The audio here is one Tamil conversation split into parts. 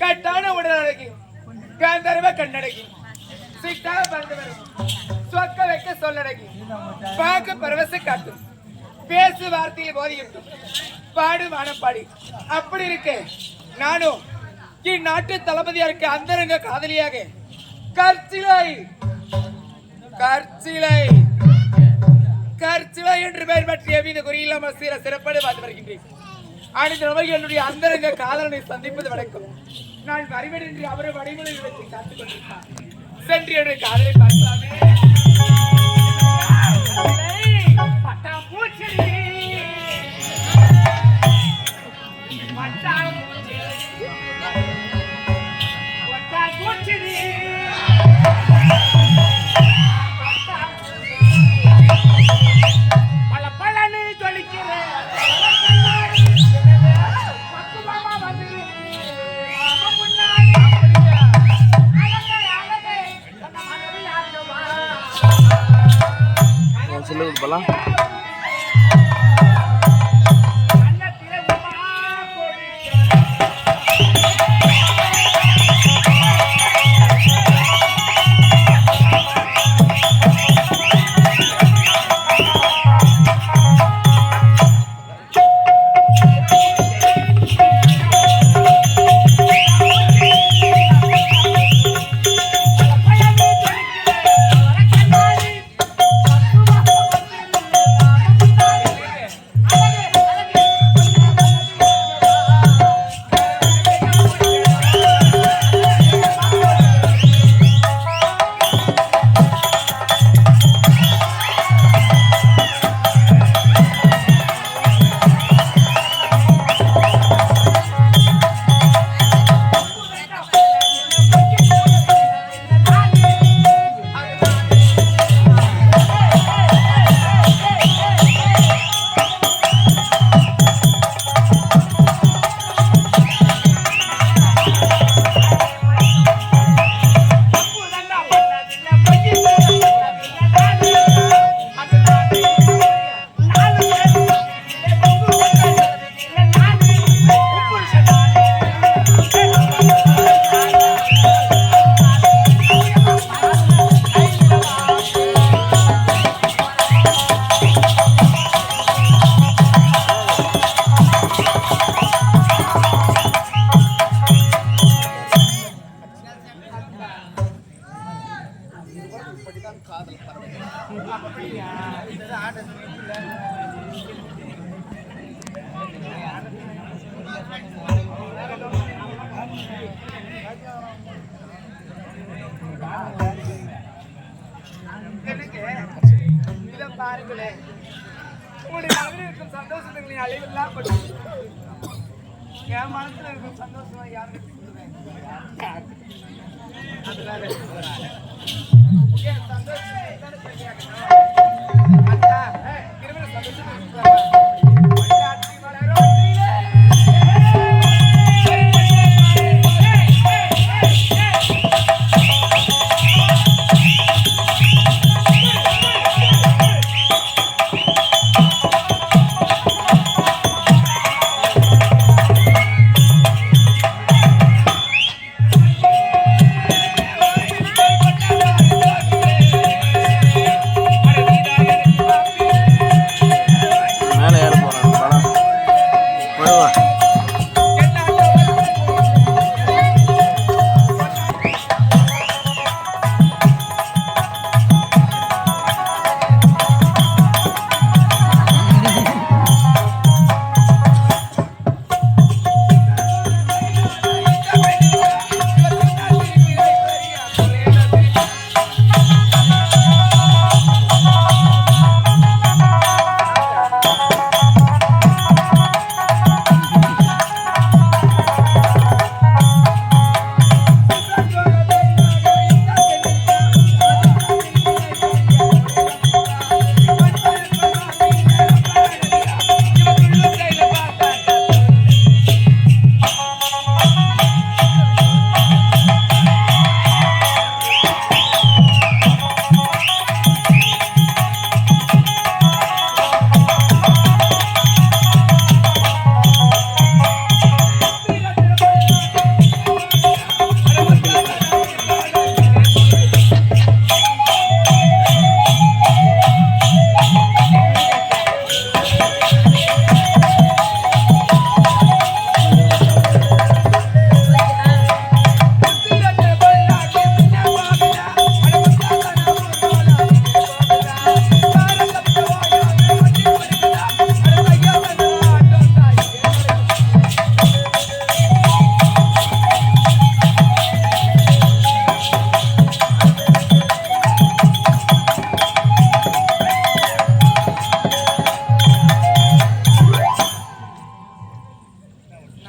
கட்டான உடலடக்கி காந்தரவ கண்ணடக்கி சிட்டாக பறந்தவர் சொக்க வைக்க சொல்லடக்கி பார்க்க பரவச காட்டும். பேசு வார்த்தையில் போதியும் பாடு வானம் பாடி அப்படி இருக்கு நானும் இந்நாட்டு தளபதியா இருக்க அந்தரங்க காதலியாக. கற்சிலை. கற்சிலை. கற்சிலை என்று பெயர் பற்றிய மீது குறியில்லாமல் சீர சிறப்பாடு பார்த்து வருகின்றேன். அனைத்து நபர்கள் என்னுடைய அந்தரங்க காதலனை சந்திப்பது வணக்கம் நான் வருவனின்றி அவரை வடிமொழி வைத்து காத்துக் கொண்டிருப்பார் சென்று என்னுடைய காதலை பார்க்கலாமே பட்டாம்பூச்செடி. பட்டாம்பூச்செடி. பட்டாம்பூச்செடி. சொல்லுங்க போலாம் பாருங்களேன் உங்களுடைய மனதில் இருக்கும் சந்தோஷங்களை அழிவெல்லாம் பட்டு என் மனசுல இருக்கும் சந்தோஷம் யாருக்கு அதனால என் சந்தோஷத்தை திருமண சந்தோஷத்தை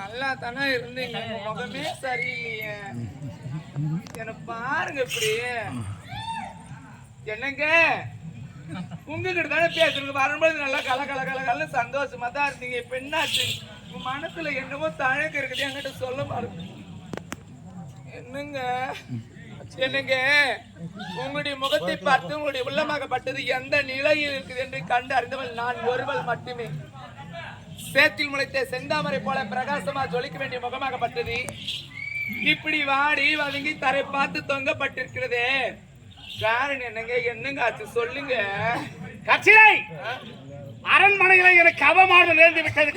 நல்லா தானே இருந்தீங்க. முகமே சரியில்லையே. என்ன பாருங்க இப்படி. என்னங்க? உங்ககிட்ட தானே பேசுறது வரும்போது நல்லா கல கல கல கல சந்தோஷமா தான் இருந்தீங்க. இப்ப என்னாச்சு? உங்க மனசுல என்னவோ தழக்கு இருக்குது. என்கிட்ட சொல்ல மாட்டேங்க என்னங்க? என்னங்க? உங்களுடைய முகத்தை பார்த்து உங்களுடைய உள்ளமாகப்பட்டது எந்த நிலையில் இருக்குது என்று கண்டு அறிந்தவள் நான் ஒருவள் மட்டுமே. சேத்தில் முளைத்த செந்தாமரை போல பிரகாசமா ஜொலிக்க வேண்டிய முகமாகப்பட்டது இப்படி வாடி வதங்கி தரை பார்த்து தொங்கப்பட்டிருக்கிறதே. காரணம் என்னங்க? என்னங்க ஆச்சு? சொல்லுங்க. கட்சியை அரண்மனையில எனக்கு அவமானம் நேர்ந்து விட்டது.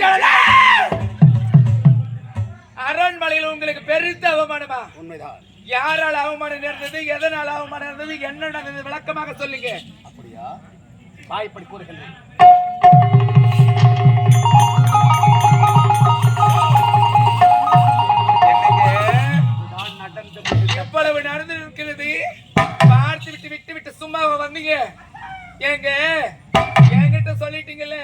அரண்மனையில் உங்களுக்கு பெருத்த அவமானமா? உண்மைதான். யாரால் அவமானம் நேர்ந்தது எதனால் அவமானம் இருந்தது என்ன நடந்தது? விளக்கமாக சொல்லுங்க. அப்படியா? தாய் இப்படி கூறுகின்றேன். இவ்வளவு நடந்து இருக்கிறது பார்த்து விட்டு விட்டு விட்டு சும்மா வந்தீங்க? ஏங்க என்கிட்ட சொல்லிட்டீங்கல்ல?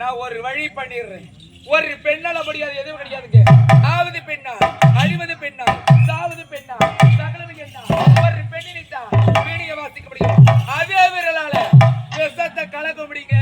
நான் ஒரு வழி பண்ணிடுறேன். ஒரு பெண்ணால முடியாது எதுவும் கிடையாதுங்க. ஆவது பெண்ணா அழிவது பெண்ணா சாவது பெண்ணா சகலது பெண்ணா ஒரு பெண்ணினைத்தான் வீணிய வாசிக்க முடியும். அதே விரலால விஷத்தை கலக்க முடியுங்க.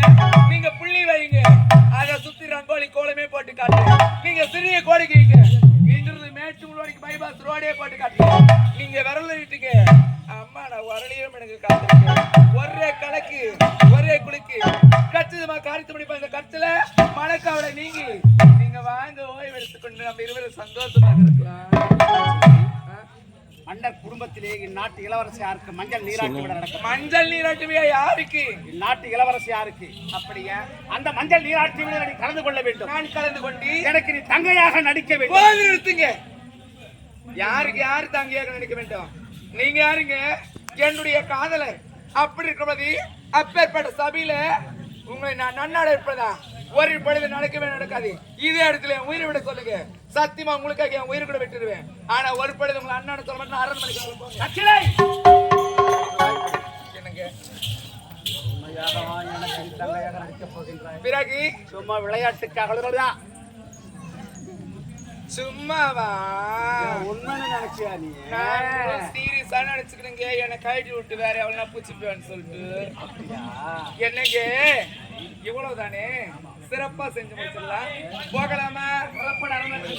இருவரும் சந்தோஷமாக இருக்கலாம்? மன்னர் குடும்பத்திலே இந்நாட்டு இளவரசியாருக்கு மஞ்சள் நீராட்டு விட நடக்கும் மஞ்சள் நீராட்டுவியா யாருக்கு? இந்நாட்டு இளவரசியாருக்கு அப்படியா? அந்த மஞ்சள் நீராட்டு விட நீ கலந்து கொள்ள வேண்டும். நான் கலந்து கொண்டு எனக்கு நீ தங்கையாக நடிக்க வேண்டும். நிறுத்துங்க. யாருக்கு யாரு தங்கியாக நினைக்க வேண்டும்? நீங்க யாருங்க? என்னுடைய காதலர். அப்படி இருக்கிறபடி அப்பேற்பட்ட சபையில உங்களை நான் நன்னாட இருப்பதா? ஒரு பொழுது நடக்கவே நடக்காது. இதே இடத்துல என் உயிரை விட சொல்லுங்க. சத்தியமா உங்களுக்காக என் உயிரை கூட விட்டுருவேன். ஆனா ஒரு பொழுது உங்களை அண்ணாட சொல்ல மாட்டேன் அரண்மனைக்கு போங்க கட்சிலை என்னங்க? பிறகு சும்மா விளையாட்டுக்காக சும்மாவா? உண்மைன்னு நினைச்சியா நீ நான் சீரியஸா நினைச்சுக்கிறேங்க. என்னை கழட்டி விட்டு வேற எவ்வளவு பூச்சிப்பேன்னு சொல்லிட்டு? என்னங்க? இவ்வளவுதானே? சிறப்பா செஞ்சு முடிச்சிடலாம். போகலாமா? புறப்பட அரமனை